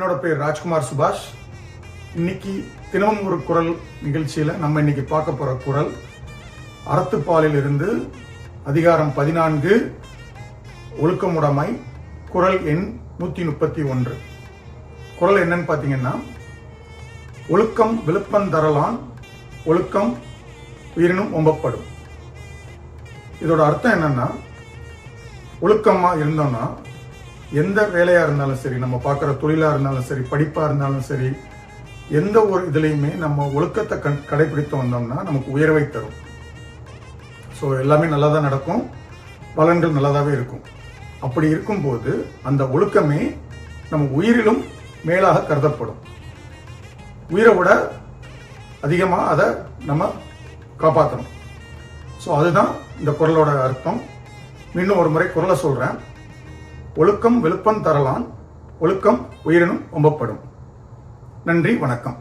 என்னோட பேர் ராஜ்குமார் சுபாஷ். இன்னைக்கு தினமும் ஒரு குரல் நிகழ்ச்சியில நம்ம இன்னைக்கு பார்க்க போற குரல் அறத்துப்பாலில் இருந்து அதிகாரம் பதினான்கு ஒழுக்கமுடைமை குரல் எண் நூத்தி முப்பத்தி ஒன்று. குரல் என்னன்னு பாத்தீங்கன்னா ஒழுக்கம் விழுப்பந்தரலான் ஒழுக்கம் உயிரினும் ஒம்பப்படும். இதோட அர்த்தம் என்னன்னா ஒழுக்கமா இருந்தோம்னா எந்த வேலையா இருந்தாலும் சரி நம்ம பார்க்குற தொழிலா இருந்தாலும் சரி படிப்பா இருந்தாலும் சரி எந்த ஒரு இதுலையுமே நம்ம ஒழுக்கத்தை கண் கடைபிடித்து வந்தோம்னா நமக்கு உயர்வை தரும். ஸோ எல்லாமே நல்லா தான் நடக்கும். பலன்கள் நல்லதாவே இருக்கும். அப்படி இருக்கும்போது அந்த ஒழுக்கமே நம்ம உயிரிலும் மேலாக கருதப்படும். உயிரை விட அதிகமாக அதை நம்ம காப்பாற்றணும் ஸோ அதுதான் இந்த குரலோட அர்த்தம். இன்னும் ஒரு முறை குரலை சொல்றேன். ஒழுக்கம் வெளுப்பம் தரலான் ஒழுக்கம் உயிரினும் ஒம்பப்படும் நன்றி வணக்கம்.